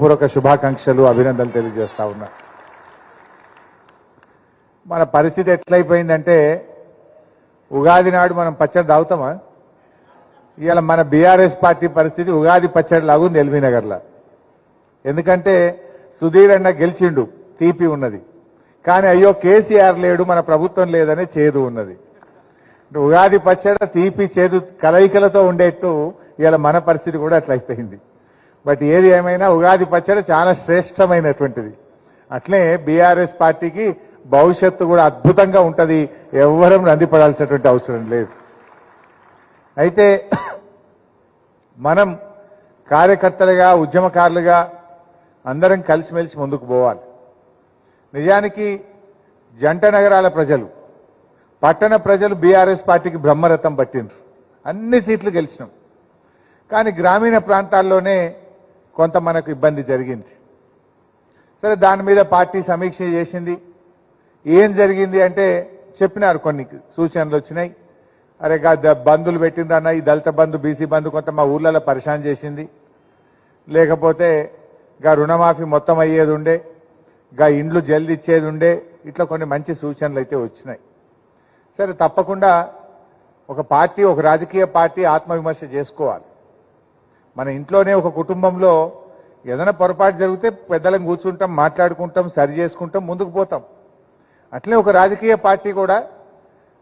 పూర్వక శుభాకాంక్షలు అభినందనలు తెలియజేస్తా ఉన్నా. మన పరిస్థితి ఎట్లయిపోయిందంటే ఉగాది నాడు మనం పచ్చడి తాగుతామా? ఇవాళ మన బీఆర్ఎస్ పార్టీ పరిస్థితి ఉగాది పచ్చడి లాగుంది ఎల్బీనగర్లో ఎందుకంటే సుధీర్ అన్న గెలిచిండు తీపి ఉన్నది. కానీ అయ్యో కేసీఆర్ లేడు మన ప్రభుత్వం లేదనే చేదు ఉన్నది. ఉగాది పచ్చడి తీపి చేదు కలయికలతో ఉండేట్టు ఇవాళ మన పరిస్థితి కూడా అట్లయిపోయింది. బట్ ఏది ఏమైనా ఉగాది పచ్చడి చాలా శ్రేష్టమైనటువంటిది. అట్లే బీఆర్ఎస్ పార్టీకి భవిష్యత్తు కూడా అద్భుతంగా ఉంటుంది. ఎవ్వరం నందిపడాల్సినటువంటి అవసరం లేదు. అయితే మనం కార్యకర్తలుగా ఉద్యమకారులుగా అందరం కలిసిమెలిసి ముందుకు పోవాలి. నిజానికి జంట నగరాల ప్రజలు పట్టణ ప్రజలు బీఆర్ఎస్ పార్టీకి బ్రహ్మరథం పట్టిండ్రు. అన్ని సీట్లు గెలిచినాం. కానీ గ్రామీణ ప్రాంతాల్లోనే కొంత మనకు ఇబ్బంది జరిగింది. సరే దాని మీద పార్టీ సమీక్ష చేసింది. ఏం జరిగింది అంటే చెప్పినారు కొన్ని సూచనలు వచ్చినాయి. అరే గా ద- బంధులు పెట్టిండ్రన్న ఈ దళిత బంధు బీసీ బంధు కొంత మా ఊర్లలో పరిశాన్ చేసింది. లేకపోతే గా రుణమాఫీ మొత్తం అయ్యేది ఉండే గా ఇండ్లు జల్ది ఇచ్చేది ఉండే ఇట్లా కొన్ని మంచి సూచనలు అయితే వచ్చినాయి. సరే తప్పకుండా ఒక పార్టీ ఒక రాజకీయ పార్టీ ఆత్మవిమర్శ చేసుకోవాలి. మన ఇంట్లోనే ఒక కుటుంబంలో ఏదైనా పొరపాటు జరిగితే పెద్దలం కూర్చుంటాం మాట్లాడుకుంటాం సరి చేసుకుంటాం ముందుకు పోతాం. అట్లే ఒక రాజకీయ పార్టీ కూడా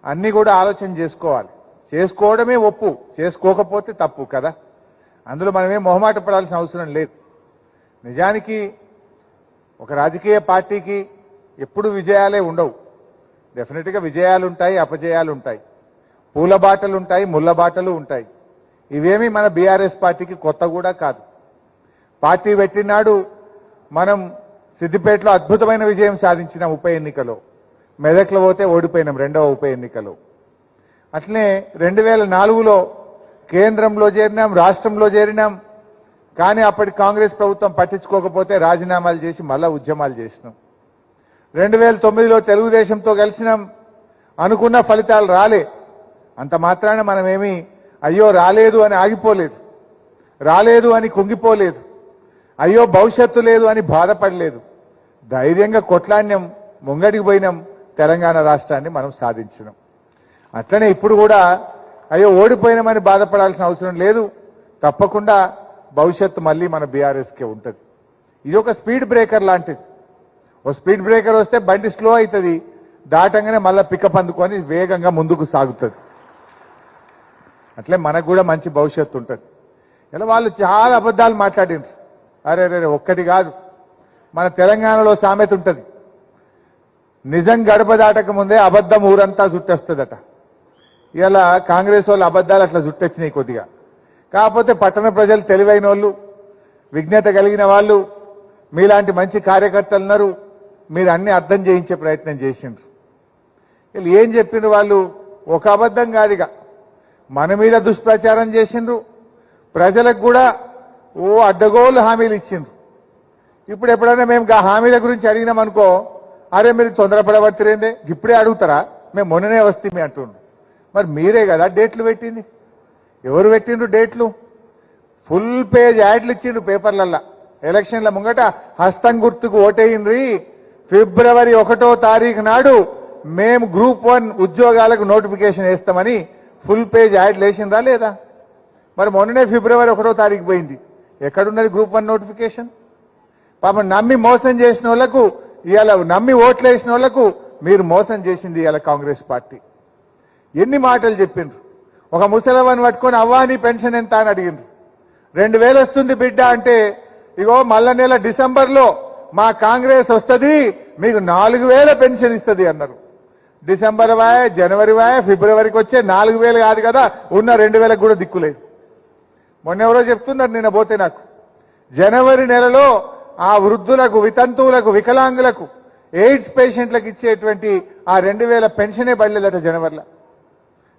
అన్నీ కూడా ఆలోచన చేసుకోవాలి. చేసుకోవడమే ఒప్పు చేసుకోకపోతే తప్పు కదా. అందులో మనమే మొహమాట పడాల్సిన అవసరం లేదు. నిజానికి ఒక రాజకీయ పార్టీకి ఎప్పుడు విజయాలే ఉండవు. డెఫినెట్గా విజయాలుంటాయి అపజయాలు ఉంటాయి పూల బాటలు ఉంటాయి ముళ్ళ బాటలు ఉంటాయి. ఇవేమీ మన బీఆర్ఎస్ పార్టీకి కొత్త కూడా కాదు. పార్టీ పెట్టినాడు మనం సిద్దిపేటలో అద్భుతమైన విజయం సాధించిన ఉప ఎన్నికలో. మెదక్లో పోతే ఓడిపోయినాం రెండవ ఉప ఎన్నికలో. అట్లనే రెండు వేల నాలుగులో కేంద్రంలో చేరినాం రాష్ట్రంలో చేరినాం. కానీ అప్పటి కాంగ్రెస్ ప్రభుత్వం పట్టించుకోకపోతే రాజీనామాలు చేసి మళ్ళా ఉద్యమాలు చేసినాం. రెండు వేల తొమ్మిదిలో తెలుగుదేశంతో కలిసినాం. అనుకున్న ఫలితాలు రాలే. అంత మాత్రాన మనమేమి అయ్యో రాలేదు అని ఆగిపోలేదు. రాలేదు అని కుంగిపోలేదు. అయ్యో భవిష్యత్తు లేదు అని బాధపడలేదు. ధైర్యంగా కొట్లాడినాం ముంగడికి పోయినాం తెలంగాణ రాష్ట్రాన్ని మనం సాధించినాం. అట్లనే ఇప్పుడు కూడా అయ్యో ఓడిపోయినామని బాధపడాల్సిన అవసరం లేదు. తప్పకుండా భవిష్యత్తు మళ్ళీ మన బీఆర్ఎస్కే ఉంటుంది. ఇది ఒక స్పీడ్ బ్రేకర్ లాంటిది. ఓ స్పీడ్ బ్రేకర్ వస్తే బండి స్లో అవుతుంది దాటంగానే మళ్ళీ పికప్ అందుకొని వేగంగా ముందుకు సాగుతుంది. అట్లే మనకు కూడా మంచి భవిష్యత్తు ఉంటుంది. ఇలా వాళ్ళు చాలా అబద్ధాలు మాట్లాడిండ్రు అరే రే ఒక్కటి కాదు. మన తెలంగాణలో సామెత ఉంటుంది. నిజం గడప దాటక ముందే అబద్ధం ఊరంతా జుట్టేస్తుందట. ఇలా కాంగ్రెస్ వాళ్ళు అబద్ధాలు అట్లా జుట్టొచ్చినాయి కొద్దిగా. కాకపోతే పట్టణ ప్రజలు తెలివైన వాళ్ళు విజ్ఞత కలిగిన వాళ్ళు మీలాంటి మంచి కార్యకర్తలు ఉన్నారు. మీరు అన్ని అర్థం చేయించే ప్రయత్నం చేసిండ్రు. వీళ్ళు ఏం చెప్పిండ్రు వాళ్ళు? ఒక అబద్ధం కాదుగా మన మీద దుష్ప్రచారం చేసిండ్రు. ప్రజలకు కూడా ఓ అడ్డగోలు హామీలు ఇచ్చిండ్రు. ఇప్పుడు ఎప్పుడైనా మేము ఆ హామీల గురించి అడిగినాం అనుకో అరే మీరు తొందరపడబడుతురేందే ఇప్పుడే అడుగుతారా? మేము మొన్ననే వస్తే మీ అంటుండ్రు. మరి మీరే కదా డేట్లు పెట్టింది. ఎవరు పెట్టిండ్రు డేట్లు? ఫుల్ పేజ్ యాడ్లు ఇచ్చిండ్రు పేపర్లల్లా. ఎలక్షన్ల ముంగట హస్తం గుర్తుకు ఓటయింది ఫిబ్రవరి ఒకటో తారీఖు నాడు మేము గ్రూప్ వన్ ఉద్యోగాలకు నోటిఫికేషన్ వేస్తామని ఫుల్ పేజ్ యాడ్ లేచిందా లేదా? మరి మొన్ననే ఫిబ్రవరి ఒకటో తారీఖు పోయింది. ఎక్కడున్నది గ్రూప్ వన్ నోటిఫికేషన్? పాపం నమ్మి మోసం చేసిన వాళ్ళకు ఇవాళ నమ్మి ఓట్లు వేసిన వాళ్ళకు మీరు మోసం చేసింది ఇవాళ కాంగ్రెస్ పార్టీ. ఎన్ని మాటలు చెప్పిండ్రు? ఒక ముసలవని పట్టుకొని అవ్వాని పెన్షన్ ఎంత? అని అడిగిండ్రు. రెండు వేలు వస్తుంది బిడ్డ అంటే ఇగో మల్ల నెల డిసెంబర్లో మా కాంగ్రెస్ వస్తుంది మీకు నాలుగు వేల పెన్షన్ ఇస్తుంది అన్నారు. డిసెంబర్ వాయ జనవరి వాయ ఫిబ్రవరికి వచ్చే నాలుగు వేలు కాదు కదా ఉన్న రెండు వేలకు కూడా దిక్కులేదు మొన్న ఎవరో చెప్తున్నారు నిన్న పోతే నాకు. జనవరి నెలలో ఆ వృద్ధులకు వితంతువులకు వికలాంగులకు ఎయిడ్స్ పేషెంట్లకు ఇచ్చేటువంటి ఆ రెండు వేల పెన్షనే పడలేదట జనవరిలో.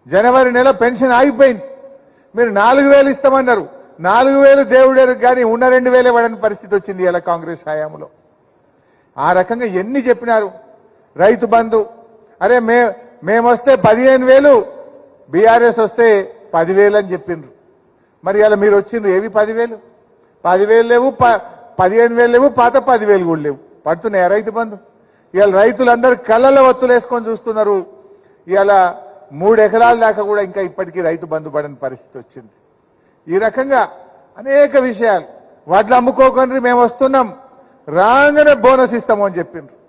జనవరి నెల పెన్షన్ ఆగిపోయింది. మీరు నాలుగు వేలు ఇస్తామన్నారు. నాలుగు వేలు దేవుడేరు కానీ ఉన్న రెండు వేలే పడని పరిస్థితి వచ్చింది ఇలా కాంగ్రెస్ హయాంలో. ఆ రకంగా ఎన్ని చెప్పినారు? రైతు బంధు అరే మే మేమొస్తే పదిహేను వేలు బీఆర్ఎస్ వస్తే పదివేలు అని చెప్పిండ్రు. మరి ఇలా మీరు వచ్చిండ్రు ఏవి పదివేలు? పదివేలు లేవు ప- పదిహేను వేలు లేవు పాత పదివేలు కూడా లేవు. పడుతున్నాయా రైతు బంధు? ఇవాళ రైతులందరూ కళ్ళలో ఒత్తులేసుకొని చూస్తున్నారు. ఇవాళ మూడు ఎకరాల దాకా కూడా ఇంకా ఇప్పటికీ రైతు బంధు పడని పరిస్థితి వచ్చింది. ఈ రకంగా అనేక విషయాలు. వడ్లు అమ్ముకోకుండా మేము వస్తున్నాం. రాగానే బోనస్ ఇస్తాము అని చెప్పిండ్రు.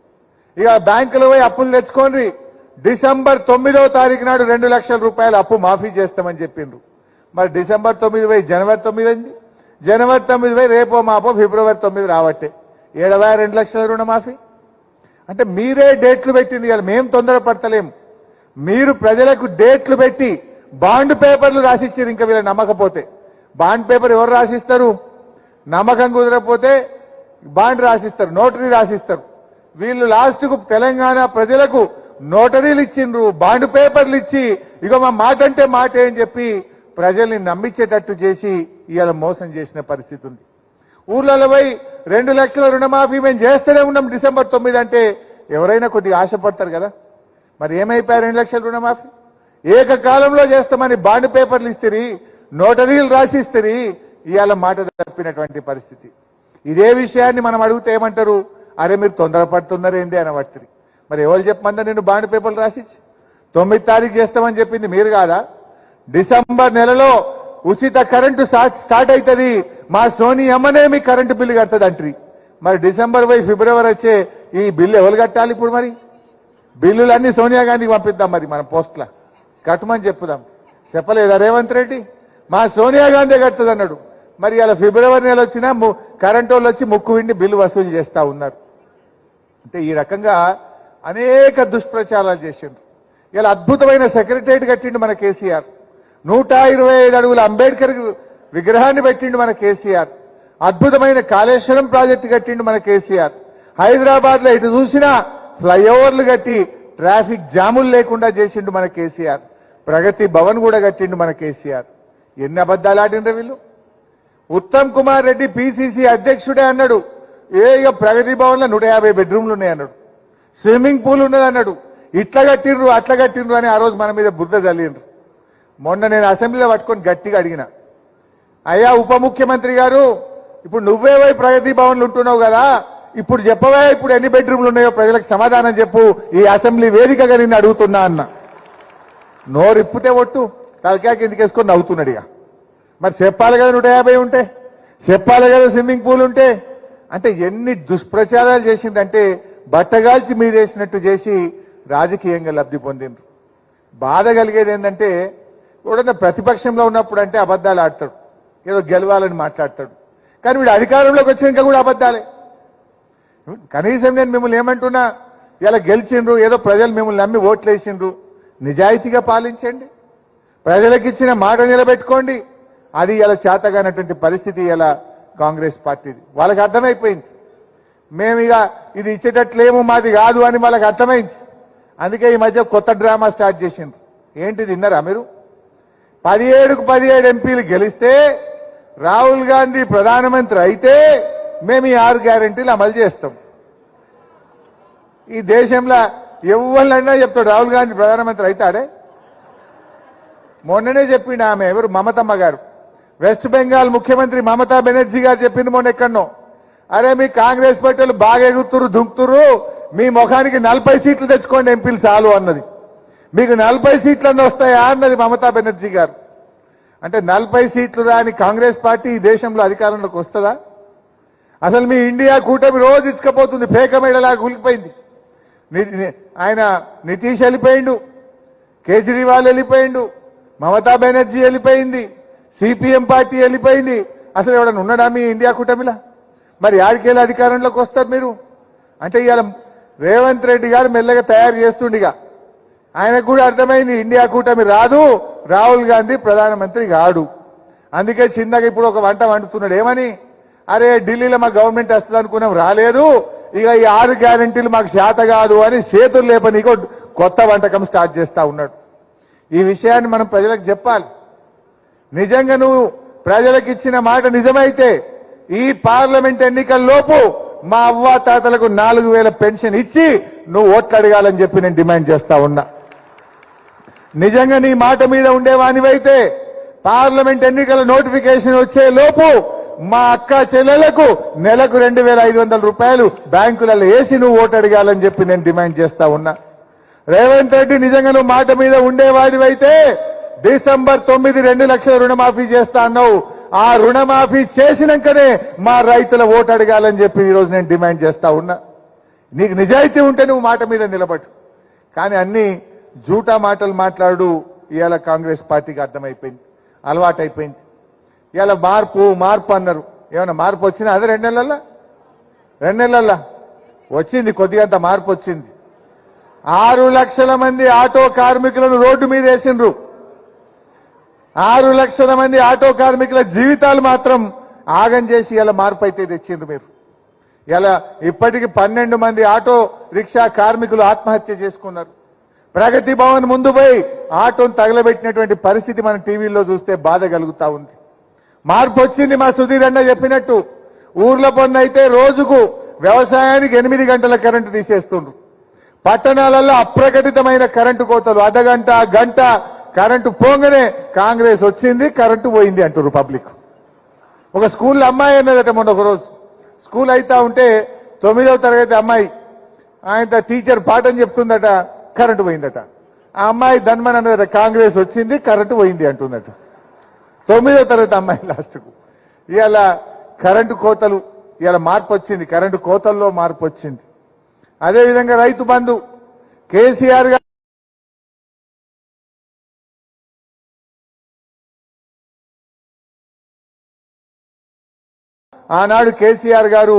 ఇక బ్యాంకులో పోయి అప్పులు తెచ్చుకోండి. డిసెంబర్ తొమ్మిదవ తారీఖు నాడు రెండు లక్షల రూపాయలు అప్పు మాఫీ చేస్తామని చెప్పిండ్రు. మరి డిసెంబర్ తొమ్మిది పోయి జనవరి తొమ్మిది అయింది. జనవరి తొమ్మిది పోయి రేపో మాపో ఫిబ్రవరి తొమ్మిది రావట్టే. ఏడవై రెండు లక్షల రుణమాఫీ అంటే మీరే డేట్లు పెట్టింది ఇవాళ మేము తొందరపడతలేము మీరు ప్రజలకు డేట్లు పెట్టి బాండ్ పేపర్లు రాసిచ్చారు ఇంకా వీళ్ళు నమ్మకపోతే. బాండ్ పేపర్ ఎవరు రాసిస్తారు? నమ్మకం కుదరకపోతే బాండ్ రాసిస్తారు నోటరీ రాసిస్తారు. వీళ్ళు లాస్ట్కు తెలంగాణ ప్రజలకు నోటరీలు ఇచ్చిండ్రు బాండ్ పేపర్లు ఇచ్చి ఇక మా మాట అంటే మాట అని చెప్పి ప్రజల్ని నమ్మించేటట్టు చేసి ఇవాళ మోసం చేసిన పరిస్థితి ఉంది. ఊర్లలో పోయి రెండు లక్షల రుణమాఫీ మేము చేస్తూనే ఉన్నాం డిసెంబర్ తొమ్మిది అంటే ఎవరైనా కొద్దిగా ఆశపడతారు కదా? మరి ఏమైపోయారు రెండు లక్షల రుణమాఫీ? ఏకకాలంలో చేస్తామని బాండ్ పేపర్లు ఇస్తే నోటరీలు రాసిస్తే ఇవాళ మాట తప్పినటువంటి పరిస్థితి. ఇదే విషయాన్ని మనం అడిగితే ఏమంటారు? అరే మీరు తొందరపడుతున్నారేంది అని పడుతుంది మరి ఎవరు చెప్పమందా నేను బాండ్ పేపర్లు రాసిచ్చి? తొమ్మిది తారీఖు చేస్తామని చెప్పింది మీరు కాదా? డిసెంబర్ నెలలో ఉచిత కరెంటు స్టార్ట్ అవుతుంది మా సోనీ అమ్మనే మీ కరెంటు బిల్లు కడుతుంది అంట్రీ మరి డిసెంబర్ పోయి ఫిబ్రవరి వచ్చే ఈ బిల్లు ఎవరు కట్టాలి ఇప్పుడు మరి? బిల్లులన్నీ సోనియా గాంధీకి పంపిద్దాం మరి మనం పోస్ట్ల. కట్టమని చెప్పుదాం. చెప్పలేదా రేవంత్ రెడ్డి? మా సోనియా గాంధీ కడుతుంది అన్నాడు మరి ఇలా ఫిబ్రవరి నెల వచ్చినా కరెంటు వాళ్ళు వచ్చి ముక్కు విండి బిల్లు వసూలు చేస్తా ఉన్నారు. అంటే ఈ రకంగా అనేక దుష్ప్రచారాలు చేసిండు ఇలా అద్భుతమైన సెక్రటరియట్ కట్టిండు మన కేసీఆర్. నూట ఇరవై ఐదు అడుగుల అంబేద్కర్ విగ్రహాన్ని పెట్టిండు మన కేసీఆర్. అద్భుతమైన కాళేశ్వరం ప్రాజెక్టు కట్టిండు మన కేసీఆర్. హైదరాబాద్లో ఇటు చూసినా ఫ్లైఓవర్లు కట్టి ట్రాఫిక్ జాములు లేకుండా చేసిండు మన కేసీఆర్. ప్రగతి భవన్ కూడా కట్టిండు మన కేసీఆర్. ఎన్ని అబద్దాలు ఆడిండ్రు వీళ్ళు? ఉత్తమ్ కుమార్ రెడ్డి పిసిసి అధ్యక్షుడే అన్నాడు. ఏ ఇక ప్రగతి భవన్లో నూట యాభై బెడ్రూమ్లు ఉన్నాయి అన్నాడు స్విమ్మింగ్ పూల్ ఉన్నది అన్నాడు. ఇట్లా కట్టిండ్రు అట్లా కట్టిండ్రు అని ఆ రోజు మన మీద బురద చల్లిండ్రు మొన్న నేను అసెంబ్లీలో పట్టుకొని గట్టిగా అడిగిన. అయ్యా ఉప ముఖ్యమంత్రి గారు ఇప్పుడు నువ్వే పోయి ప్రగతి భవన్లు ఉంటున్నావు కదా. ఇప్పుడు చెప్పవా ఇప్పుడు ఎన్ని బెడ్రూమ్లు ఉన్నాయో ప్రజలకు సమాధానం చెప్పు. ఈ అసెంబ్లీ వేదికగా నిన్ను అడుగుతున్నా అన్న. నోరిప్పితే ఒట్టు తలకాయ కిందికేసుకొని నవ్వుతున్నాడు ఇక. మరి చెప్పాలి కదా నూట యాభై ఉంటే? చెప్పాలి కదా స్విమ్మింగ్ పూల్ ఉంటే? అంటే ఎన్ని దుష్ప్రచారాలు చేసిందంటే బట్టగాల్చి మీదేసినట్టు చేసి రాజకీయంగా లబ్ధి పొందిండ్రు. బాధ కలిగేది ఏంటంటే ఎవడన్నా ప్రతిపక్షంలో ఉన్నప్పుడు అంటే అబద్ధాలు ఆడతాడు. ఏదో గెలవాలని మాట్లాడతాడు. కానీ వీడు అధికారంలోకి వచ్చినాక కూడా అబద్ధాలే. కనీసం నేను మిమ్మల్ని ఏమంటున్నా ఇలా గెలిచిండ్రు ఏదో ప్రజలు మిమ్మల్ని నమ్మి ఓట్లు వేసిండ్రు నిజాయితీగా పాలించండి. ప్రజలకు ఇచ్చిన మాట నిలబెట్టుకోండి. అది ఇలా చేతగానటువంటి పరిస్థితి ఇలా కాంగ్రెస్ పార్టీది. వాళ్ళకి అర్థమైపోయింది. మేము ఇక ఇది ఇచ్చేటట్లేము మాది కాదు అని వాళ్ళకి అర్థమైంది. అందుకే ఈ మధ్య కొత్త డ్రామా స్టార్ట్ చేసిండ్రు. ఏంటి విన్నారా మీరు? పదిహేడుకు పదిహేడు ఎంపీలు గెలిస్తే రాహుల్ గాంధీ ప్రధానమంత్రి అయితే మేము ఈ ఆరు గ్యారంటీలు అమలు చేస్తాం. ఈ దేశంలో ఎవరినైనా చెప్తాడు రాహుల్ గాంధీ ప్రధానమంత్రి అవుతాడే? మొన్ననే చెప్పిండు ఆమె ఎవరు? మమతమ్మ గారు. వెస్ట్ బెంగాల్ ముఖ్యమంత్రి మమతా బెనర్జీ గారు చెప్పింది మొన్న ఎక్కడో అరే మీ కాంగ్రెస్ పార్టీలు బాగా ఎగురుతురు దుంకుతురు మీ ముఖానికి నలభై సీట్లు తెచ్చుకోండి ఎంపీలు చాలు అన్నది. మీకు నలభై సీట్లన్నీ వస్తాయా అన్నది మమతా బెనర్జీ గారు. అంటే నలభై సీట్లు రాని కాంగ్రెస్ పార్టీ ఈ దేశంలో అధికారంలోకి వస్తుందా? అసలు మీ ఇండియా కూటమి రోజు ఇసుకపోతుంది పేకమేడలా కూలిపోయింది. ఆయన నితీష్ వెళ్ళిపోయిండు కేజ్రీవాల్ వెళ్ళిపోయిండు మమతా బెనర్జీ వెళ్ళిపోయింది సిపిఎం పార్టీ వెళ్ళిపోయింది. అసలు ఎవడన్నా ఉన్నాడా మీ ఇండియా కూటమిలా? మరి ఆడికెళ్ళి అధికారంలోకి వస్తారు మీరు? అంటే ఇవాళ రేవంత్ రెడ్డి గారు మెల్లగా తయారు చేస్తుండగా. ఆయనకు కూడా అర్థమైంది ఇండియా కూటమి రాదు రాహుల్ గాంధీ ప్రధానమంత్రి కాడు. అందుకే చిన్నగా ఇప్పుడు ఒక వంట వండుతున్నాడు. ఏమని? అరే ఢిల్లీలో మా గవర్నమెంట్ వస్తుంది అనుకున్నాం రాలేదు. ఇక ఈ ఆరు గ్యారంటీలు మాకు శాత కాదు అని చేతులు లేపని కొత్త వంటకం స్టార్ట్ చేస్తా ఉన్నాడు. ఈ విషయాన్ని మనం ప్రజలకు చెప్పాలి. నిజంగా నువ్వు ప్రజలకు ఇచ్చిన మాట నిజమైతే ఈ పార్లమెంట్ ఎన్నికల్లోపు మా అవ్వ తాతలకు నాలుగు వేల పెన్షన్ ఇచ్చి నువ్వు ఓట్లు అడగాలని చెప్పి నేను డిమాండ్ చేస్తా ఉన్నా. నిజంగా నీ మాట మీద ఉండేవానివైతే పార్లమెంట్ ఎన్నికల నోటిఫికేషన్ వచ్చే లోపు మా అక్క చెల్లెలకు నెలకు రెండు వేల ఐదు వందల రూపాయలు బ్యాంకులలో వేసి నువ్వు ఓటు అడగాలని చెప్పి నేను డిమాండ్ చేస్తా ఉన్నా. రేవంత్ రెడ్డి నిజంగా నువ్వు మాట మీద ఉండేవాడివైతే డిసెంబర్ తొమ్మిది రెండు లక్షల రుణమాఫీ చేస్తా అన్నావు. ఆ రుణమాఫీ చేసినాకనే మా రైతుల ఓటు అడగాలని చెప్పి ఈరోజు నేను డిమాండ్ చేస్తా ఉన్నా. నీకు నిజాయితీ ఉంటే నువ్వు మాట మీద నిలబడు. కానీ అన్ని జూటా మాటలు మాట్లాడు ఇవాళ కాంగ్రెస్ పార్టీకి అర్థమైపోయింది అలవాటైపోయింది. ఇవాళ మార్పు మార్పు అన్నారు. ఏమైనా మార్పు వచ్చినా అదే రెండు నెలల్లో? రెండు నెలల్లో. వచ్చింది కొద్దిగంత మార్పు వచ్చింది. ఆరు లక్షల మంది ఆటో కార్మికులను రోడ్డు మీద వేసిండ్రు. ఆరు లక్షల మంది ఆటో కార్మికుల జీవితాలు మాత్రం ఆగం చేసి ఇలా మార్పు అయితే తెచ్చిండ్రు మీరు. ఇలా ఇప్పటికి పన్నెండు మంది ఆటో రిక్షా కార్మికులు ఆత్మహత్య చేసుకున్నారు. ప్రగతి భవన్ ముందు పోయి ఆటోను తగలబెట్టినటువంటి పరిస్థితి మనం టీవీలో చూస్తే బాధ కలుగుతా ఉంది. మార్పు వచ్చింది మా సుధీర్ అన్న చెప్పినట్టు. ఊర్ల పన్ను అయితే రోజుకు వ్యవసాయానికి ఎనిమిది గంటల కరెంటు తీసేస్తుండ్రు. పట్టణాలలో అప్రకటితమైన కరెంటు కోతలు అర్ధగంట గంట కరెంటు పోగానే కాంగ్రెస్ వచ్చింది కరెంటు పోయింది అంటారు పబ్లిక్. ఒక స్కూల్లో అమ్మాయి అన్నదట మొన్న ఒక రోజు స్కూల్ అయితా ఉంటే తొమ్మిదవ తరగతి అమ్మాయి ఆయన టీచర్ పాఠం చెప్తుందట కరెంటు పోయిందట. ఆ అమ్మాయి ధన్మన్ అన్నదట కాంగ్రెస్ వచ్చింది కరెంటు పోయింది అంటుందట. తొమ్మిదవ తరగతి అమ్మాయి లాస్ట్కు. ఇవాళ కరెంటు కోతలు ఇవాళ మార్పు వచ్చింది కరెంటు కోతల్లో మార్పు వచ్చింది అదేవిధంగా రైతు బంధు కేసీఆర్ గారు ఆనాడు కేసీఆర్ గారు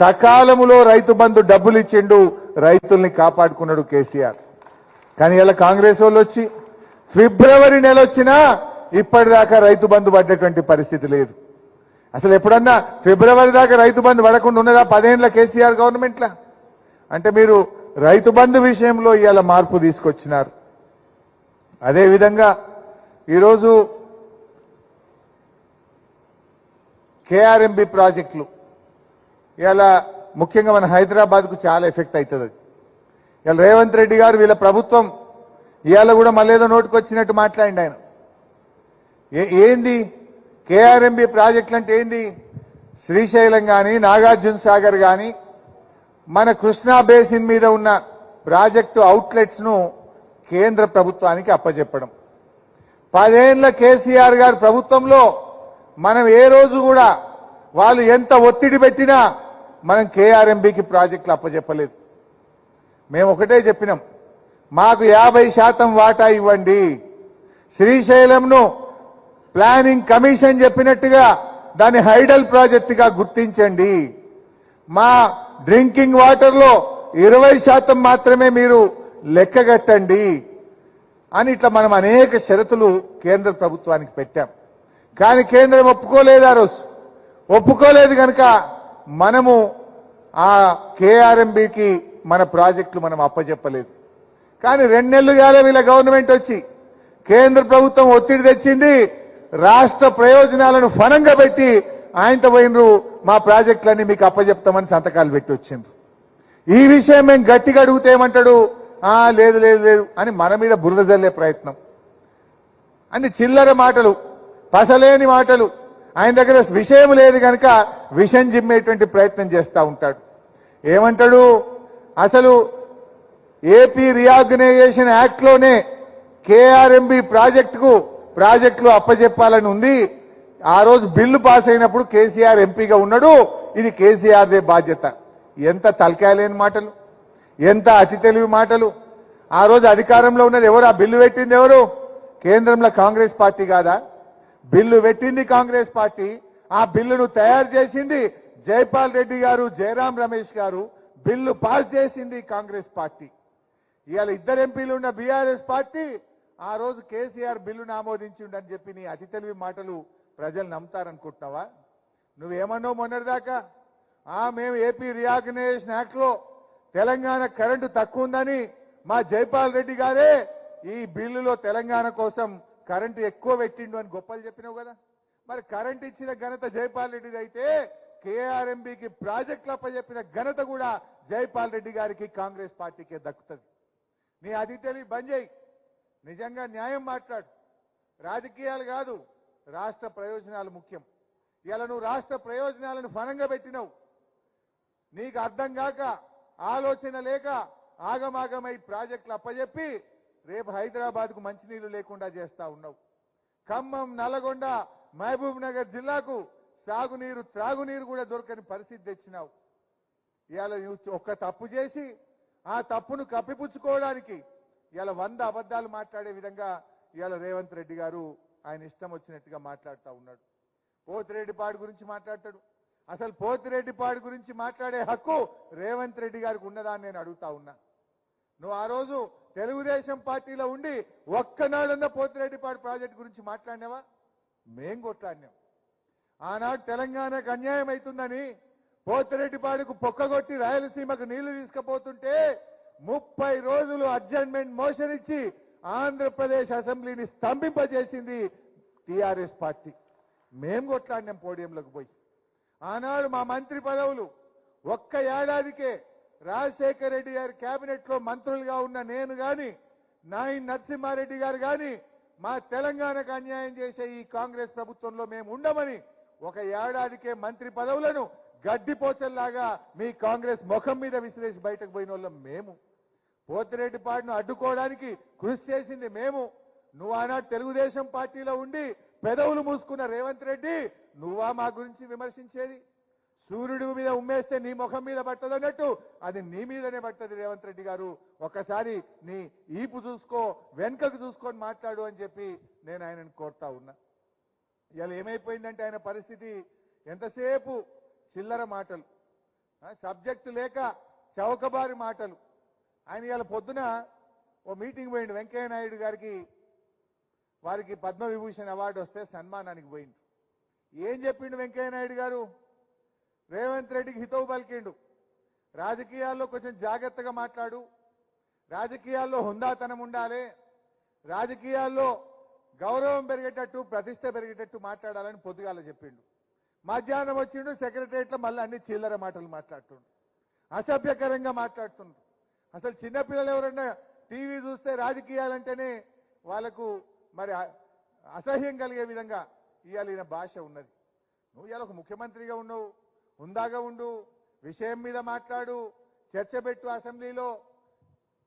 సకాలములో రైతు బంధు డబ్బులు ఇచ్చిండు రైతుల్ని కాపాడుకున్నాడు కేసీఆర్. కానీ ఇలా కాంగ్రెస్ వాళ్ళు వచ్చి ఫిబ్రవరి నెల వచ్చినా ఇప్పటిదాకా రైతు బంధు పడ్డటువంటి పరిస్థితి లేదు. అసలు ఎప్పుడన్నా ఫిబ్రవరి దాకా రైతు బంధు పడకుండా ఉన్నదా పదేండ్ల కేసీఆర్ గవర్నమెంట్లా? అంటే మీరు రైతు బంధు విషయంలో ఇవాళ మార్పు తీసుకొచ్చినారు. అదేవిధంగా ఈరోజు కేఆర్ఎంబి ప్రాజెక్టులు. ఇలా ముఖ్యంగా మన హైదరాబాద్కు చాలా ఎఫెక్ట్ అవుతుంది అది. ఇలా రేవంత్ రెడ్డి గారు వీళ్ళ ప్రభుత్వం ఇవాళ కూడా మళ్ళేదో నోటికి వచ్చినట్టు మాట్లాడండి ఆయన. ఏ- ఏంది? కేఆర్ఎంబి ప్రాజెక్టులు అంటే ఏంది? శ్రీశైలం కానీ నాగార్జున సాగర్ కానీ మన కృష్ణా బేసిన్ మీద ఉన్న ప్రాజెక్టు అవుట్లెట్స్ను కేంద్ర ప్రభుత్వానికి అప్పచెప్పడం పదేళ్ళ కేసీఆర్ గారు ప్రభుత్వంలో మనం ఏ రోజు కూడా వాళ్ళు ఎంత ఒత్తిడి పెట్టినా మనం కేఆర్ఎంబికి ప్రాజెక్టులు అప్పచెప్పలేదు మేము ఒకటే చెప్పినాం మాకు యాభై శాతం వాటా ఇవ్వండి. శ్రీశైలంను ప్లానింగ్ కమిషన్ చెప్పినట్టుగా దాన్ని హైడల్ ప్రాజెక్టుగా గుర్తించండి. మా డ్రింకింగ్ వాటర్లో ఇరవై శాతం మాత్రమే మీరు లెక్కగట్టండి అని ఇట్లా మనం అనేక షరతులు కేంద్ర ప్రభుత్వానికి పెట్టాం. కానీ కేంద్రం ఒప్పుకోలేదు ఆ రోజు. ఒప్పుకోలేదు కనుక మనము ఆ కేఆర్ఎంబికి మన ప్రాజెక్టులు మనం అప్పచెప్పలేదు కానీ రెండు నెలలు కాలే వీళ్ళ గవర్నమెంట్ వచ్చి కేంద్ర ప్రభుత్వం ఒత్తిడి తెచ్చింది రాష్ట్ర ప్రయోజనాలను ఫనంగా పెట్టి ఆయనతో పోయినరు మా ప్రాజెక్టులన్నీ మీకు అప్పచెప్తామని సంతకాలు పెట్టి వచ్చిండ్రు. ఈ విషయం మేము గట్టిగా అడిగితే ఏమంటాడు? ఆ లేదు లేదు లేదు అని మన మీద బురద జల్లే ప్రయత్నం. అన్ని చిల్లర మాటలు. పసలేని మాటలు. ఆయన దగ్గర విషయం లేదు కనుక విషం జిమ్మేటువంటి ప్రయత్నం చేస్తూ ఉంటాడు. ఏమంటాడు? అసలు ఏపీ రీఆర్గనైజేషన్ యాక్ట్లోనే కేఆర్ఎంబి ప్రాజెక్టుకు ప్రాజెక్టులు అప్పజెప్పాలని ఉంది. ఆ రోజు బిల్లు పాస్ అయినప్పుడు కేసీఆర్ ఎంపీగా ఉన్నాడు. ఇది కేసీఆర్దే బాధ్యత. ఎంత తలకాయలేని మాటలు. ఎంత అతి తెలివి మాటలు. ఆ రోజు అధికారంలో ఉన్నది ఎవరు? ఆ బిల్లు పెట్టింది ఎవరు? కేంద్రంలో కాంగ్రెస్ పార్టీ కాదా? బిల్లు పెట్టింది కాంగ్రెస్ పార్టీ. ఆ బిల్లును తయారు చేసింది జైపాల్ రెడ్డి గారు జయరాం రమేష్ గారు. బిల్లు పాస్ చేసింది కాంగ్రెస్ పార్టీ. ఇవాళ ఇద్దరు ఎంపీలు ఉన్న బీఆర్ఎస్ పార్టీ ఆ రోజు కేసీఆర్ బిల్లును ఆమోదించిండని చెప్పి నీ అతి తెలివి మాటలు ప్రజలు నమ్ముతారనుకుంటున్నావా? నువ్వేమన్నావు మొన్నటిదాకా? ఆ మేము ఏపీ రియాగ్నైజేషన్ యాక్ట్లో తెలంగాణ కరెంటు తక్కువ ఉందని మా జైపాల్ రెడ్డి గారే ఈ బిల్లులో తెలంగాణ కోసం కరెంటు ఎక్కువ పెట్టిండు అని గొప్పలు చెప్పినావు కదా. మరి కరెంట్ ఇచ్చిన ఘనత జైపాల్ రెడ్డిది అయితే కేఆర్ఎంబికి ప్రాజెక్టులు అప్పచెప్పిన ఘనత కూడా జైపాల్ రెడ్డి గారికి కాంగ్రెస్ పార్టీకే దక్కుతుంది. నీ అది తెలివి బంద్ చేయి. నిజంగా న్యాయం మాట్లాడు. రాజకీయాలు కాదు రాష్ట్ర ప్రయోజనాలు ముఖ్యం. ఇలా నువ్వు రాష్ట్ర ప్రయోజనాలను ఫలంగా పెట్టినావు. నీకు అర్థం కాక ఆలోచన లేక ఆగమాగమై ప్రాజెక్టులు అప్పజెప్పి రేపు హైదరాబాద్కు మంచినీళ్ళు లేకుండా చేస్తా ఉన్నావు. ఖమ్మం నల్లగొండ మహబూబ్ నగర్ జిల్లాకు సాగునీరు త్రాగునీరు కూడా దొరకని పరిస్థితి తెచ్చినావు. ఇవాళ ఒక్క తప్పు చేసి ఆ తప్పును కప్పిపుచ్చుకోవడానికి ఇవాళ వంద అబద్ధాలు మాట్లాడే విధంగా ఇవాళ రేవంత్ రెడ్డి గారు ఆయన ఇష్టం వచ్చినట్టుగా మాట్లాడుతూ ఉన్నాడు. పోతిరెడ్డిపాడు గురించి మాట్లాడతాడు. అసలు పోతిరెడ్డిపాడు గురించి మాట్లాడే హక్కు రేవంత్ రెడ్డి గారికి ఉన్నదా నేను అడుగుతా ఉన్నా. నువ్వు ఆ రోజు తెలుగుదేశం పార్టీలో ఉండి ఒక్కనాడన్న పోతిరెడ్డిపాడు ప్రాజెక్ట్ గురించి మాట్లాడినావా? మేం కొట్లాడినాం. ఆనాడు తెలంగాణకు అన్యాయం అవుతుందని పోతిరెడ్డిపాడుకు పొక్కగొట్టి రాయలసీమకు నీళ్ళు తీసుకుపోతుంటే ముప్పై రోజులు అడ్జర్న్మెంట్ మోషన్ ఇచ్చి ఆంధ్రప్రదేశ్ అసెంబ్లీని స్తంభింపజేసింది టిఆర్ఎస్ పార్టీ. మేం కొట్లాడినాం పోడియంలోకి పోయి. ఆనాడు మా మంత్రి పదవులు ఒక్క ఏడాదికే రాజశేఖర రెడ్డి గారి కేబినెట్లో మంత్రులుగా ఉన్న నేను గాని నాయన్ నరసింహారెడ్డి గారు గాని మా తెలంగాణకు అన్యాయం చేసే ఈ కాంగ్రెస్ ప్రభుత్వంలో మేము ఉండమని ఒక ఏడాదికే మంత్రి పదవులను గడ్డిపోచల్లాగా మీ కాంగ్రెస్ ముఖం మీద విసిరేసి బయటకు పోయిన వాళ్ళం మేము. పోతిరెడ్డిపాడును అడ్డుకోవడానికి కృషి చేసింది మేము. నువ్వు ఆనాడు తెలుగుదేశం పార్టీలో ఉండి పెదవులు మూసుకున్న రేవంత్ రెడ్డి నువ్వా మా గురించి విమర్శించేది? సూర్యుడి మీద ఉమ్మేస్తే నీ ముఖం మీద పట్టదు అన్నట్టు అది నీ మీదనే పట్టదు రేవంత్ రెడ్డి గారు. ఒకసారి నీ ఈపు చూసుకో వెనుకకు చూసుకొని మాట్లాడు అని చెప్పి నేను ఆయనను కోరుతా ఉన్నా. ఇవాళ ఏమైపోయిందంటే ఆయన పరిస్థితి ఎంతసేపు చిల్లర మాటలు సబ్జెక్టు లేక చౌకబారి మాటలు. ఆయన ఇవాళ పొద్దున ఓ మీటింగ్ పోయిండు వెంకయ్య నాయుడు గారికి వారికి పద్మవిభూషణ్ అవార్డు వస్తే సన్మానానికి పోయిండు. ఏం చెప్పిండు వెంకయ్య నాయుడు గారు? రేవంత్ రెడ్డికి హితవు పలికిండు. రాజకీయాల్లో కొంచెం జాగ్రత్తగా మాట్లాడు. రాజకీయాల్లో హుందాతనం ఉండాలి. రాజకీయాల్లో గౌరవం పెరిగేటట్టు ప్రతిష్ట పెరిగేటట్టు మాట్లాడాలని పొద్దుగాల చెప్పిండు. మధ్యాహ్నం వచ్చిండు సెక్రటరియట్లో మళ్ళీ అన్ని చిల్లర మాటలు మాట్లాడుతుండు. అసభ్యకరంగా మాట్లాడుతుండ్రు అసలు చిన్నపిల్లలు ఎవరన్నా టీవీ చూస్తే రాజకీయాలంటేనే వాళ్ళకు మరి అసహ్యం కలిగే విధంగా ఇవాళ ఈయన భాష ఉన్నది. నువ్వు ఇవాళ ఒక ముఖ్యమంత్రిగా ఉన్నావు. హుందాగా ఉండు విషయం మీద మాట్లాడు చర్చ పెట్టు అసెంబ్లీలో.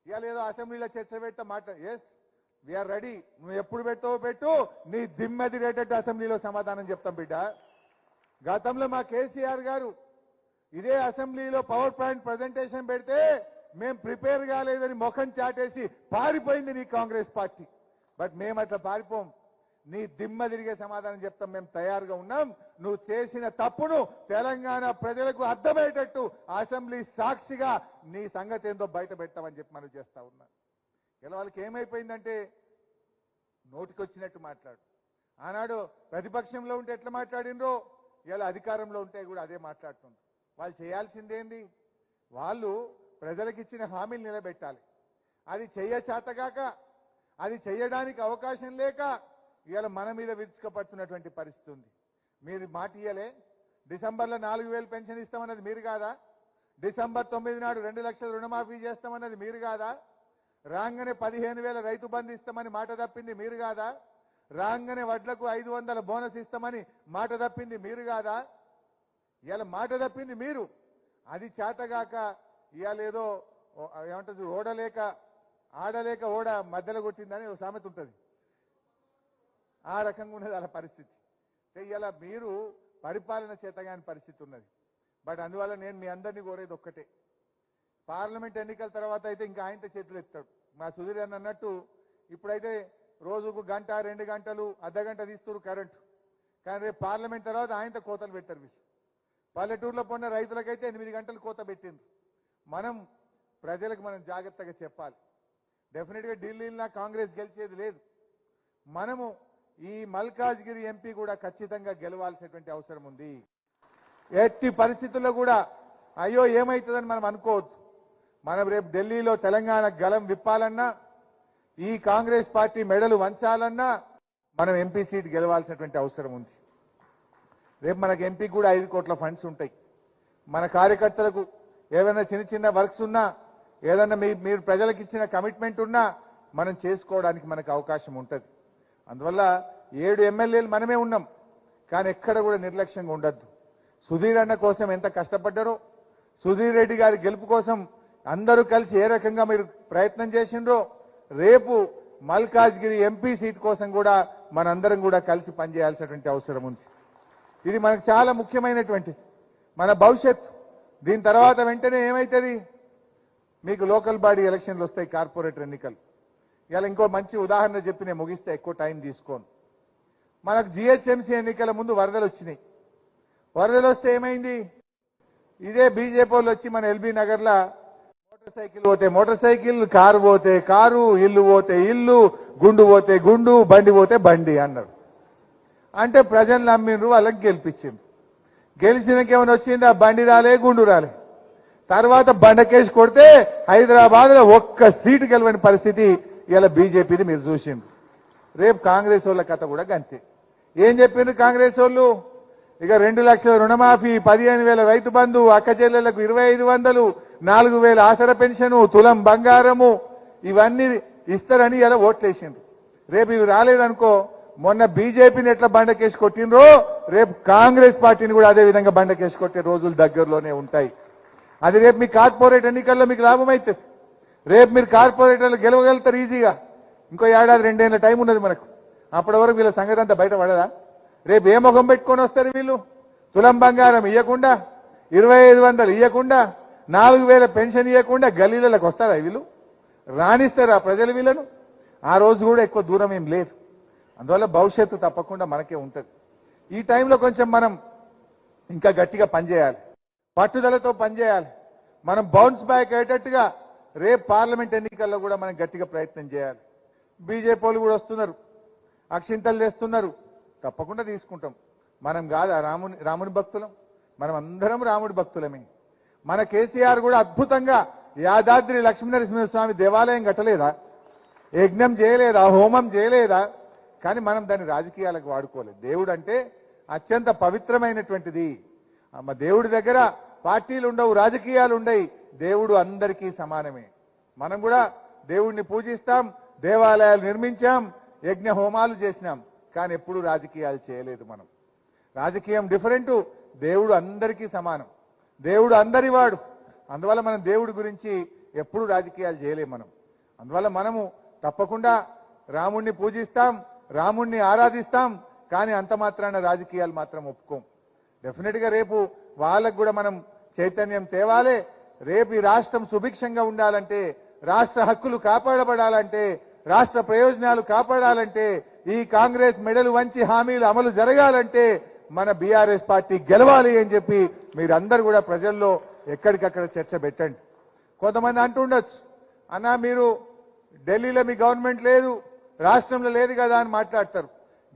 ఇవాళ ఏదో అసెంబ్లీలో చర్చ పెట్ట మాట. ఎస్ వీఆర్ రెడీ నువ్వు ఎప్పుడు పెట్టవో పెట్టు. నీ దిమ్మెదిరేటట్టు అసెంబ్లీలో సమాధానం చెప్తాం బిడ్డ. గతంలో మా కేసీఆర్ గారు ఇదే అసెంబ్లీలో పవర్ పాయింట్ ప్రజెంటేషన్ పెడితే మేం ప్రిపేర్ కాలేదని ముఖం చాటేసి పారిపోయింది నీ కాంగ్రెస్ పార్టీ. బట్ మేము అట్లా పారిపోం. నీ దిమ్మ తిరిగే సమాధానం చెప్తాం. మేము తయారుగా ఉన్నాం. నువ్వు చేసిన తప్పును తెలంగాణ ప్రజలకు అర్థమయ్యేటట్టు అసెంబ్లీ సాక్షిగా నీ సంగతి ఏందో బయట పెడతామని చెప్పి మనం చేస్తా ఉన్నా. ఇలా వాళ్ళకి ఏమైపోయిందంటే నోటికొచ్చినట్టు మాట్లాడు. ఆనాడు ప్రతిపక్షంలో ఉంటే ఎట్లా మాట్లాడినరో ఇలా అధికారంలో ఉంటే కూడా అదే మాట్లాడుతుంది. వాళ్ళు చేయాల్సిందేంది? వాళ్ళు ప్రజలకు ఇచ్చిన హామీలు నిలబెట్టాలి. అది చెయ్య చేతగాక అది చేయడానికి అవకాశం లేక ఇవాళ మన మీద విరుచుకపడుతున్నటువంటి పరిస్థితి ఉంది. మీరు మాట ఇయ్యలే. డిసెంబర్లో నాలుగు వేలు పెన్షన్ ఇస్తామన్నది మీరు కాదా? డిసెంబర్ తొమ్మిది నాడు రెండు లక్షల రుణమాఫీ చేస్తామన్నది మీరు కాదా? రాగానే పదిహేను వేల రైతు బంధు ఇస్తామని మాట తప్పింది మీరు కాదా? రాగానే వడ్లకు ఐదు వందల బోనస్ ఇస్తామని మాట తప్పింది మీరు కాదా? ఇవాళ మాట తప్పింది మీరు. అది చేతగాక ఇవాళ ఏదో ఏమంటారు ఓడలేక ఆడలేక ఓడ మధ్యలో కొట్టిందని ఒక సామెత ఉంటుంది. ఆ రకంగా ఉన్నది అలా పరిస్థితి. ఇలా మీరు పరిపాలన చేతగాని పరిస్థితి ఉన్నది. బట్ అందువల్ల నేను మీ అందరినీ కోరేది ఒక్కటే. పార్లమెంట్ ఎన్నికల తర్వాత అయితే ఇంకా ఆయనతో చేతులు ఎత్తాడు మా సుధీర్ అని అన్నట్టు ఇప్పుడైతే రోజుకు గంట రెండు గంటలు అర్ధ గంట తీస్తున్నారు కరెంటు. కానీ రేపు పార్లమెంట్ తర్వాత ఆయనతో కోతలు పెట్టారు వీళ్ళు పల్లెటూరులో పొన్న రైతులకైతే ఎనిమిది గంటలు కోత పెట్టింది మనం ప్రజలకు మనం జాగ్రత్తగా చెప్పాలి. డెఫినెట్గా ఢిల్లీలో కాంగ్రెస్ గెలిచేది లేదు. మనము ఈ మల్కాజ్గిరి ఎంపీ కూడా ఖచ్చితంగా గెలవాల్సినటువంటి అవసరం ఉంది. ఎట్టి పరిస్థితుల్లో కూడా అయ్యో ఏమవుతుందని మనం అనుకోవద్దు. మనం రేపు ఢిల్లీలో తెలంగాణ గలం విప్పాలన్నా ఈ కాంగ్రెస్ పార్టీ మెడలు వంచాలన్నా మనం ఎంపీ సీట్ గెలవాల్సినటువంటి అవసరం ఉంది. రేపు మనకు ఎంపీకి కూడా ఐదు కోట్ల ఫండ్స్ ఉంటాయి. మన కార్యకర్తలకు ఏదైనా చిన్న చిన్న వర్క్స్ ఉన్నా ఏదైనా మీ మీరు ప్రజలకు ఇచ్చిన కమిట్మెంట్ ఉన్నా మనం చేసుకోవడానికి మనకు అవకాశం ఉంటుంది. అందువల్ల ఏడు ఎమ్మెల్యేలు మనమే ఉన్నాం కానీ ఎక్కడ కూడా నిర్లక్ష్యంగా ఉండద్దు. సుధీర్ అన్న కోసం ఎంత కష్టపడ్డారో సుధీర్ రెడ్డి గారి గెలుపు కోసం అందరూ కలిసి ఏ రకంగా మీరు ప్రయత్నం చేసిండ్రో రేపు మల్కాజ్గిరి ఎంపీ సీట్ కోసం కూడా మనందరం కూడా కలిసి పనిచేయాల్సినటువంటి అవసరం ఉంది. ఇది మనకు చాలా ముఖ్యమైనటువంటిది. మన భవిష్యత్తు. దీని తర్వాత వెంటనే ఏమవుతుంది మీకు లోకల్ బాడీ ఎలక్షన్లు వస్తాయి కార్పొరేటర్ ఎన్నికలు. ఇలా ఇంకో మంచి ఉదాహరణ చెప్పి నేను ముగిస్తే ఎక్కువ టైం తీసుకోను. మనకు జిహెచ్ఎంసీ ఎన్నికల ముందు వరదలు వచ్చినాయి. వరదలు వస్తే ఏమైంది? ఇదే బీజేపీ వాళ్ళు వచ్చి మన ఎల్బీ నగర్లో మోటార్ సైకిల్ పోతే మోటార్ సైకిల్ కారు పోతే కారు ఇల్లు పోతే ఇల్లు గుండు పోతే గుండు బండి పోతే బండి అన్నారు. అంటే ప్రజలు నమ్మిండ్రు వాళ్ళకి గెలిపించిండ్రు. గెలిచినకేమైనా వచ్చింది? ఆ బండి రాలే గుండు రాలే. తర్వాత బండకేసి కొడితే హైదరాబాద్లో ఒక్క సీటు గెలవని పరిస్థితి ఇలా బీజేపీది మీరు చూసింది రేపు కాంగ్రెస్ వాళ్ళ కథ కూడా గంతే. ఏం చెప్పిండ్రు కాంగ్రెస్ వాళ్ళు? ఇక రెండు లక్షల రుణమాఫీ పదిహేను వేల రైతు బంధు అక్క చెల్లెలకు ఇరవై ఐదు వందలు నాలుగు వేల ఆసర పెన్షను తులం బంగారము ఇవన్నీ ఇస్తారని ఇలా ఓట్లేసిండ్రు. రేపు ఇవి రాలేదనుకో మొన్న బీజేపీని ఎట్లా బండకేసి కొట్టినరో రేపు కాంగ్రెస్ పార్టీని కూడా అదే విధంగా బండకేసి కొట్టే రోజులు దగ్గరలోనే ఉంటాయి. అది రేపు మీ కార్పొరేట్ ఎన్నికల్లో మీకు లాభం అవుతుంది రేపు మీరు కార్పొరేటర్లు గెలవగలుగుతారు ఈజీగా. ఇంకో ఏడాది రెండేళ్ళ టైం ఉన్నది మనకు. అప్పటి వరకు వీళ్ళ సంగతి అంతా బయట పడదా? రేపు ఏ ముఖం పెట్టుకొని వస్తారు వీళ్ళు? తులం బంగారం ఇవ్వకుండా ఇరవై ఐదు వందలు ఇవ్వకుండా నాలుగు వేల పెన్షన్ ఇవ్వకుండా గల్లీలకు వస్తారా వీళ్ళు? రాణిస్తారా ప్రజలు వీళ్ళను? ఆ రోజు కూడా ఎక్కువ దూరం ఏం లేదు. అందువల్ల భవిష్యత్తు తప్పకుండా మనకే ఉంటుంది. ఈ టైంలో కొంచెం మనం ఇంకా గట్టిగా పనిచేయాలి. పట్టుదలతో పనిచేయాలి. మనం బౌన్స్ బ్యాక్ అయ్యేటట్టుగా రేపు పార్లమెంట్ ఎన్నికల్లో కూడా మనం గట్టిగా ప్రయత్నం చేయాలి. బీజేపీ వాళ్ళు కూడా వస్తున్నారు. అక్షింతలు తెస్తున్నారు. తప్పకుండా తీసుకుంటాం. మనం కాదా రాముని రాముని భక్తులం. మనం అందరం రాముడి భక్తులమే. మన కేసీఆర్ కూడా అద్భుతంగా యాదాద్రి లక్ష్మీనరసింహస్వామి దేవాలయం కట్టలేదా? యజ్ఞం చేయలేదా? హోమం చేయలేదా? కానీ మనం దాన్ని రాజకీయాలకు వాడుకోలేదు. దేవుడు అంటే అత్యంత పవిత్రమైనటువంటిది. అమ్మ దేవుడి దగ్గర పార్టీలు ఉండవు రాజకీయాలు ఉండయి. దేవుడు అందరికీ సమానమే. మనం కూడా దేవుడిని పూజిస్తాం దేవాలయాలు నిర్మించాం యజ్ఞ హోమాలు చేసినాం. కానీ ఎప్పుడు రాజకీయాలు చేయలేదు మనం. రాజకీయం డిఫరెంట్ దేవుడు అందరికీ సమానం. దేవుడు అందరివాడు. అందువల్ల మనం దేవుడి గురించి ఎప్పుడు రాజకీయాలు చేయలేము మనం. అందువల్ల మనము తప్పకుండా రాముణ్ణి పూజిస్తాం రాముణ్ణి ఆరాధిస్తాం కానీ అంత మాత్రాన రాజకీయాలు మాత్రం ఒప్పుకోం. డెఫినెట్గా రేపు వాళ్ళకు కూడా మనం చైతన్యం తేవాలే రేపు ఈ రాష్ట్రం సుభిక్షంగా ఉండాలంటే రాష్ట్ర హక్కులు కాపాడబడాలంటే రాష్ట్ర ప్రయోజనాలు కాపాడాలంటే ఈ కాంగ్రెస్ మెడలు వంచి హామీలు అమలు జరగాలంటే మన బీఆర్ఎస్ పార్టీ గెలవాలి అని చెప్పి మీరందరూ కూడా ప్రజల్లో ఎక్కడికక్కడ చర్చ పెట్టండి. కొంతమంది అంటుండొచ్చు అన్నా మీరు ఢిల్లీలో మీ గవర్నమెంట్ లేదు రాష్ట్రంలో లేదు కదా అని మాట్లాడతారు.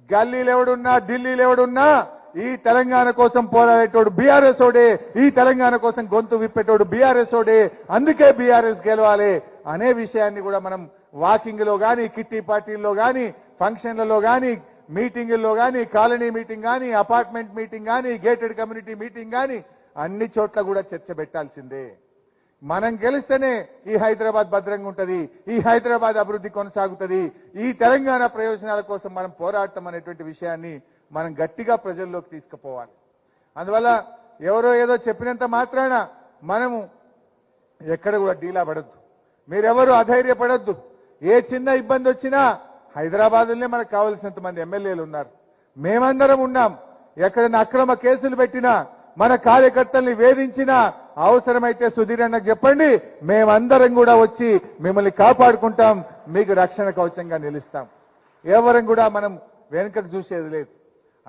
గల్లీలు ఎవడున్నా ఢిల్లీలు ఎవడున్నా ఈ తెలంగాణ కోసం పోరాడేటోడు బీఆర్ఎస్ ఓడే ఈ తెలంగాణ కోసం గొంతు విప్పేటోడు బీఆర్ఎస్ ఓడే అందుకే బీఆర్ఎస్ గెలవాలి అనే విషయాన్ని కూడా మనం వాకింగ్లో గాని కిట్టి పార్టీల్లో గాని ఫంక్షన్లలో గాని మీటింగుల్లో గాని కాలనీ మీటింగ్ గాని అపార్ట్మెంట్ మీటింగ్ గాని గేటెడ్ కమ్యూనిటీ మీటింగ్ గాని అన్ని చోట్ల కూడా చర్చ పెట్టాల్సిందే. మనం గెలిస్తేనే ఈ హైదరాబాద్ భద్రంగా ఉంటది ఈ హైదరాబాద్ అభివృద్ధి కొనసాగుతుంది ఈ తెలంగాణ ప్రయోజనాల కోసం మనం పోరాడతాం అనేటువంటి విషయాన్ని మనం గట్టిగా ప్రజల్లోకి తీసుకుపోవాలి. అందువల్ల ఎవరో ఏదో చెప్పినంత మాత్రాన మనము ఎక్కడ కూడా డీలా పడద్దు. మీరెవరు అధైర్యపడద్దు. ఏ చిన్న ఇబ్బంది వచ్చినా హైదరాబాద్లోనే మనకు కావలసినంత మంది ఎమ్మెల్యేలు ఉన్నారు. మేమందరం ఉన్నాం. ఎక్కడైనా అక్రమ కేసులు పెట్టినా మన కార్యకర్తల్ని వేధించినా అవసరమైతే సుధీర్ అన్నకు చెప్పండి. మేమందరం కూడా వచ్చి మిమ్మల్ని కాపాడుకుంటాం. మీకు రక్షణ కవచంగా నిలుస్తాం. ఎవరం కూడా మనం వెనుకకు చూసేది లేదు.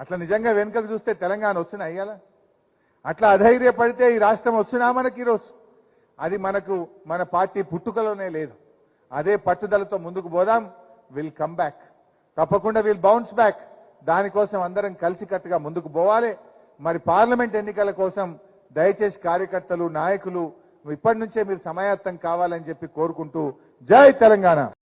అట్లా నిజంగా వెనుకకు చూస్తే తెలంగాణ వచ్చిన అయ్యాలా అట్లా అధైర్యపడితే ఈ రాష్ట్రం వచ్చినా మనకి ఈరోజు. అది మనకు మన పార్టీ పుట్టుకలోనే లేదు. అదే పట్టుదలతో ముందుకు పోదాం. విల్ కమ్ బ్యాక్ తప్పకుండా విల్ బౌన్స్ బ్యాక్ దానికోసం అందరం కలిసికట్టుగా ముందుకు పోవాలి. మరి పార్లమెంట్ ఎన్నికల కోసం దయచేసి కార్యకర్తలు నాయకులు ఇప్పటి నుంచే మీరు సమాయత్తం కావాలని చెప్పి కోరుకుంటూ జై తెలంగాణ.